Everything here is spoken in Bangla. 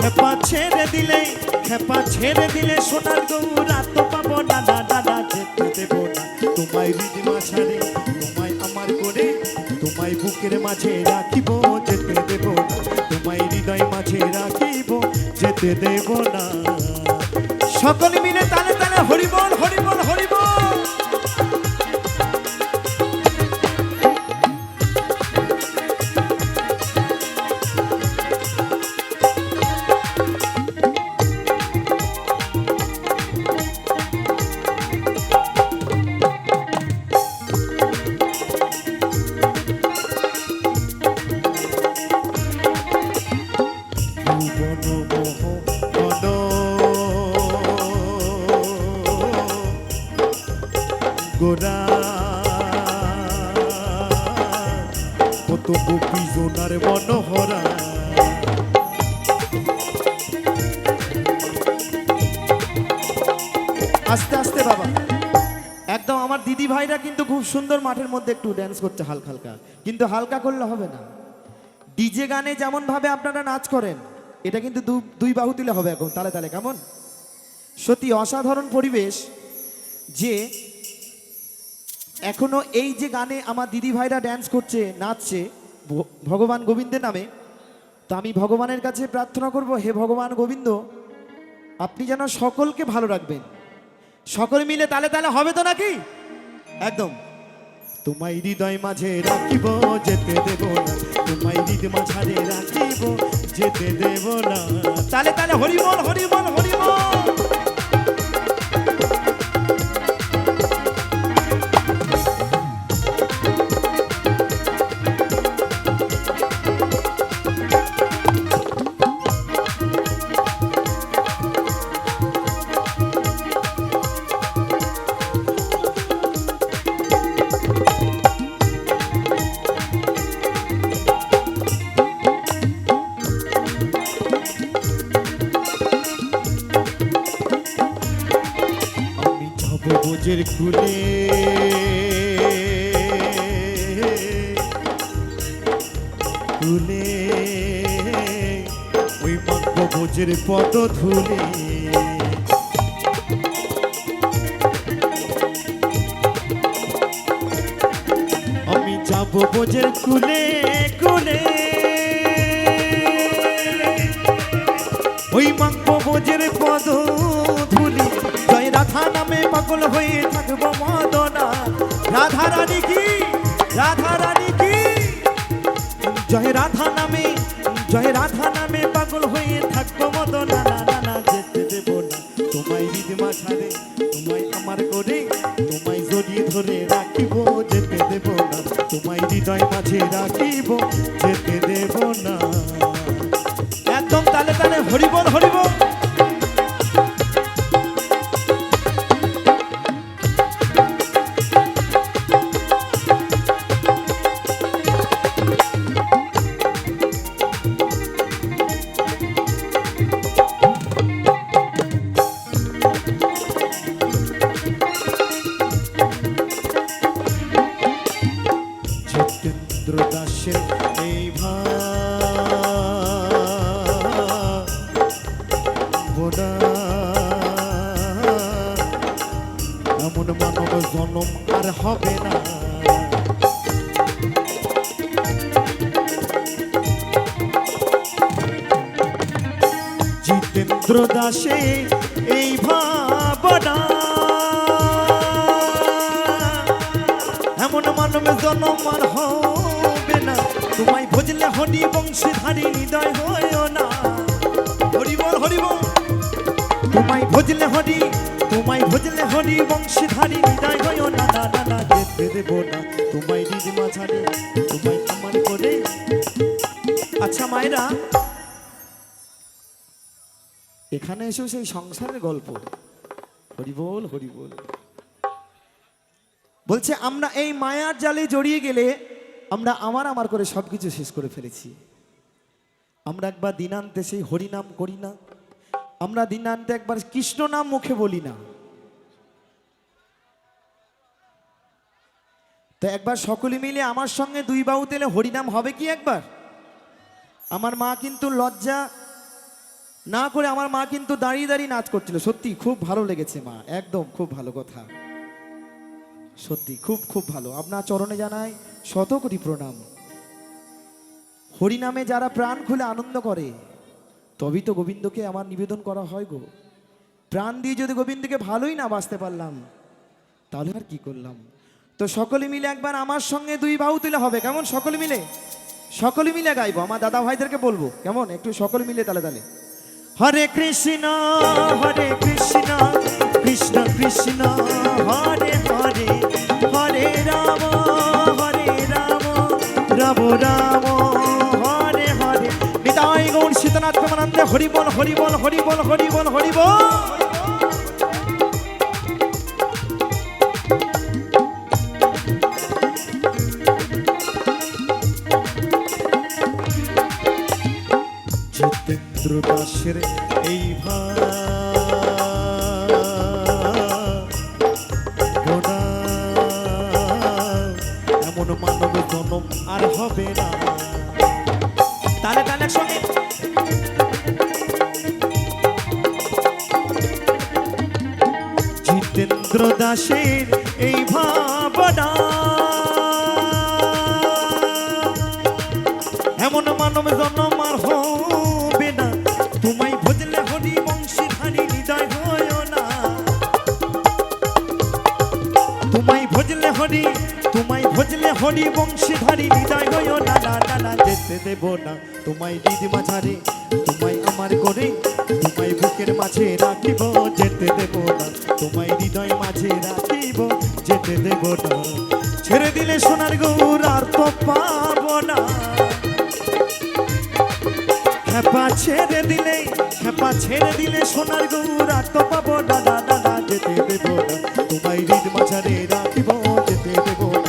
খেপা ছেড়ে দিলে খেপা ছেড়ে দিলে সোনার গৌরা তো পাবো না না না যেতে দেবো না। তোমায় রিদিমা ছাড়ে তোমায় আমার করে, তোমায় বুকের মাঝে রাখিব, যেতে দেব না। তোমায় হৃদয় মাঝে রাখিব, যেতে দেব না। সকলে মিলে তালে তালে হরিবল হরিবল হরিবল। গোরা কত গোপী জোনার মনোহরা আস্তে আস্তে বাবা। একদম আমার দিদি কিন্তু খুব সুন্দর মাঠের মধ্যে একটু ড্যান্স করছে হালকা হালকা। কিন্তু হালকা করলে হবে না। ডিজে গানে যেমন ভাবে আপনারা নাচ করেন এটা কিন্তু দুই বাহু তুলে হবে এখন, তালে তালে, কেমন? সত্যি অসাধারণ পরিবেশ যে এখনও এই যে গানে আমার দিদি ভাইরা ড্যান্স করছে, নাচছে ভগবান গোবিন্দের নামে, তো আমি ভগবানের কাছে প্রার্থনা করব, হে ভগবান গোবিন্দ, আপনি যেন সকলকে ভালো রাখবেন। সকলে মিলে তালে তালে হবে তো নাকি? একদম। তোমায় হৃদয় মাঝে রাখিব, যেতে দেব না। তোমায় হৃদয় মাঝারে রাখিব যেতে দেব না। তাহলে তাহলে হরিবল হরিবল হরিবল। বোঝের খুলে। খুলে। ওই মাত্র বোঝের পদ ধুলে। আমি যাব বোঝের খুলে খুলে। পাগল হয়ে থাকব মদনা। রাধা রানী কি? রাধা রানী কি? জয় রাধা নামে, জয় রাধা নামে পাগল হয়ে থাকব মদনা। না না না, যেতে দেব না। তোমায় হৃদমা তোমায় আমার করে, তোমায় জড়িয়ে ধরে রাখিব, যেতে দেব না। তোমায় হৃদয় মাঝে রাখিব দাসের এই ভাবনা এমন মানব জনম আর হবে না। জিতেন্দ্র দাসে এই ভাবনা, এমন মানবে জনম আর হবে ভজলে হরি বংশীধারী হৃদয় হয় না। হরিবল হরিবল তোমায় ভজলে হরি, তোমায় ভজলে হরি বংশীধারী হৃদয় হয় না। না না যেতে দেব না। তোমায় দিদি মাঝারে, তোমায় আমার করে। আচ্ছা মায়েরা, এখানে এসেও সেই সংসারের গল্প। হরিবল হরিবল বলছে, আমরা এই মায়ার জালে জড়িয়ে গেলে আমরা আমার আমার করে সব কিছু শেষ করে ফেলেছি। আমরা একবার দিনান্তে সেই হরিনাম করি না। আমরা দিনান্তে একবার কৃষ্ণ নাম মুখে বলি না। তো একবার সকলে মিলে আমার সঙ্গে দুই বাহু তেলে হরিনাম হবে কি একবার? আমার মা কিন্তু লজ্জা না করে আমার মা কিন্তু দাঁড়িয়ে দাঁড়িয়ে নাচ করছিল। সত্যি খুব ভালো লেগেছে মা, একদম খুব ভালো কথা। সত্যি খুব খুব ভালো। আপনার চরণে জানাই শত কোটি প্রণাম। হরিনামে যারা প্রাণ খুলে আনন্দ করে, তবেই তো গোবিন্দকে আমার নিবেদন করা হয় গো। প্রাণ দিয়ে যদি গোবিন্দকে ভালোই না বাঁচতে পারলাম, তাহলে আর কি করলাম? তো সকলে মিলে একবার আমার সঙ্গে দুই বাহু তুলে হবে, কেমন সকলে মিলে? সকলে মিলে গাইবো, আমার দাদা ভাইদেরকে বলব, কেমন? একটু সকলে মিলে তালে তালে। হরে কৃষ্ণ হরে কৃষ্ণ। হরি বল হরি বল হরি বল হরি বল হরি বল জিতেন্দ্র দাসের এই এমন মানব জনম আর হবে না। তাহলে তালে একসঙ্গে জিতেন্দ্র দাসের এই ভাবনা। এমন মানব জন্ম আর হবে না। তোমায় ভজলে হরি বংশীধারী হৃদয় হয় না। তোমায় ভজলে হরি, তোমায় ভজলে হরি বংশীধারী হৃদয় হয় না। না না না, যেতে দেব না। তোমায় দিদি মাঝারে, তোমায় আমার করে, তোমায় বুকের মাঝে রাখিব দিলে সোনার গৌর আর তো পাব না হ্যাঁ ছেড়ে দিলে, খেপা ছেড়ে দিলে সোনার গৌর আর তো পাবো না দাদা, যেতে দেব না। তোমায় হৃদ মাঝারে রাখিব, যেতে দেব না।